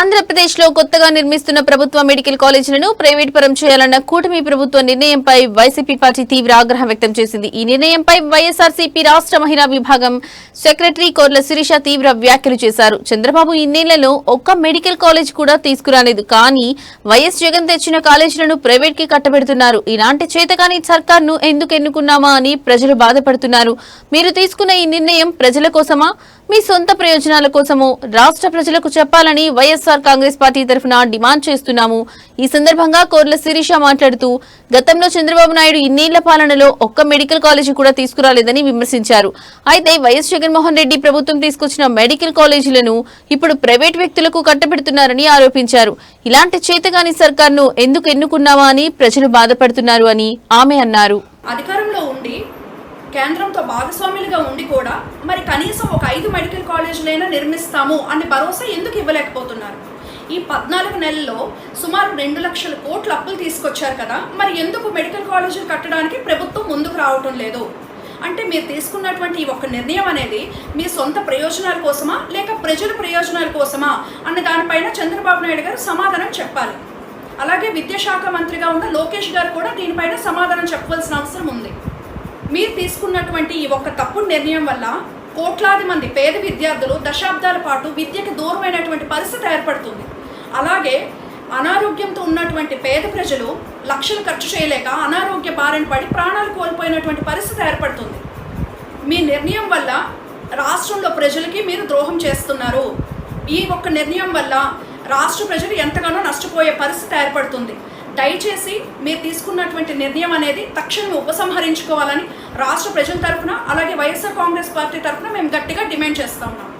ఆంధ్రప్రదేశ్లో కొత్తగా నిర్మిస్తున్న ప్రభుత్వ మెడికల్ కాలేజీలను ప్రైవేట్ పరం చేయాలన్న కూటమి ప్రభుత్వ నిర్ణయంపై వైసీపీ పార్టీ తీవ్ర ఆగ్రహం వ్యక్తం చేసింది. ఈ నిర్ణయంపై వైఎస్ఆర్సీపీ రాష్ట్ర మహిళా విభాగం సెక్రటరీ కోర్ల శిరీష తీవ్ర వ్యాఖ్యలు చేశారు. చంద్రబాబు ఇన్నేళ్ళలో ఒక్క మెడికల్ కాలేజ్ కూడా తీసుకురాలేదు. కానీ వైఎస్ జగన్ తెచ్చిన కాలేజీలను ప్రైవేట్కి కట్టబెడుతున్నారు. ఇలాంటి చేతకాని సర్కార్ను ఎందుకు ఎన్నుకున్నామా అని ప్రజలు బాధపడుతున్నారు. మీరు తీసుకున్న ఈ నిర్ణయం ప్రజల కోసమా? మీ సొంత ప్రయోజనాల కోసమో? రాష్ట్ర ప్రజలకు చెప్పాలని వైఎస్ఆర్ కాంగ్రెస్ పార్టీ తరఫున డిమాండ్ చేస్తున్నాము. ఈ సందర్భంగా కోర్ల శిరీష మాట్లాడుతూ గతంలో చంద్రబాబు నాయుడు ఇన్నేళ్ళ పాలనలో ఒక్క మెడికల్ కాలేజీ కూడా తీసుకురాలేదని విమర్శించారు. అయితే వైఎస్ జగన్మోహన్ రెడ్డి ప్రభుత్వం తీసుకొచ్చిన మెడికల్ కాలేజీలను ఇప్పుడు ప్రైవేట్ వ్యక్తులకు కట్టబెడుతున్నారని ఆరోపించారు. ఇలాంటి చేతగాని సర్కార్ను ఎందుకు ఎన్నుకున్నామా అని ప్రజలు బాధపడుతున్నారు అని ఆమె అన్నారు. అధికారంలో ఉండి కేంద్రంతో భాగస్వాములుగా ఉండి కూడా కనీసం ఒక ఐదు మెడికల్ కాలేజీలైనా నిర్మిస్తాము అనే భరోసా ఎందుకు ఇవ్వలేకపోతున్నారు? ఈ పద్నాలుగు నెలల్లో సుమారు రెండు లక్షల కోట్ల అప్పులు తీసుకొచ్చారు కదా మరి ఎందుకు మెడికల్ కాలేజీలు కట్టడానికి ప్రభుత్వం ముందుకు రావటం లేదు? అంటే మీరు తీసుకున్నటువంటి ఈ ఒక్క నిర్ణయం అనేది మీ సొంత ప్రయోజనాల కోసమా లేక ప్రజల ప్రయోజనాల కోసమా అన్న దానిపైన చంద్రబాబు నాయుడు గారు సమాధానం చెప్పాలి. అలాగే విద్యాశాఖ మంత్రిగా ఉన్న లోకేష్ గారు కూడా దీనిపైన సమాధానం చెప్పవలసిన అవసరం ఉంది. మీరు తీసుకున్నటువంటి ఈ ఒక్క తప్పు నిర్ణయం వల్ల కోట్లాది మంది పేద విద్యార్థులు దశాబ్దాల పాటు విద్యకి దూరమైనటువంటి పరిస్థితి ఏర్పడుతుంది. అలాగే అనారోగ్యంతో ఉన్నటువంటి పేద ప్రజలు లక్షలు ఖర్చు చేయలేక అనారోగ్య బారిన పడి ప్రాణాలు కోల్పోయినటువంటి పరిస్థితి ఏర్పడుతుంది. మీ నిర్ణయం వల్ల రాష్ట్రంలో ప్రజలకి మీరు ద్రోహం చేస్తున్నారు. ఈ ఒక్క నిర్ణయం వల్ల రాష్ట్ర ప్రజలు ఎంతగానో నష్టపోయే పరిస్థితి ఏర్పడుతుంది. దయచేసి మీరు తీసుకున్నటువంటి నిర్ణయం అనేది తక్షణం ఉపసంహరించుకోవాలని రాష్ట్ర ప్రజల తరఫున అలాగే వైఎస్ఆర్ కాంగ్రెస్ పార్టీ తరఫున మేము గట్టిగా డిమాండ్ చేస్తా ఉన్నాం.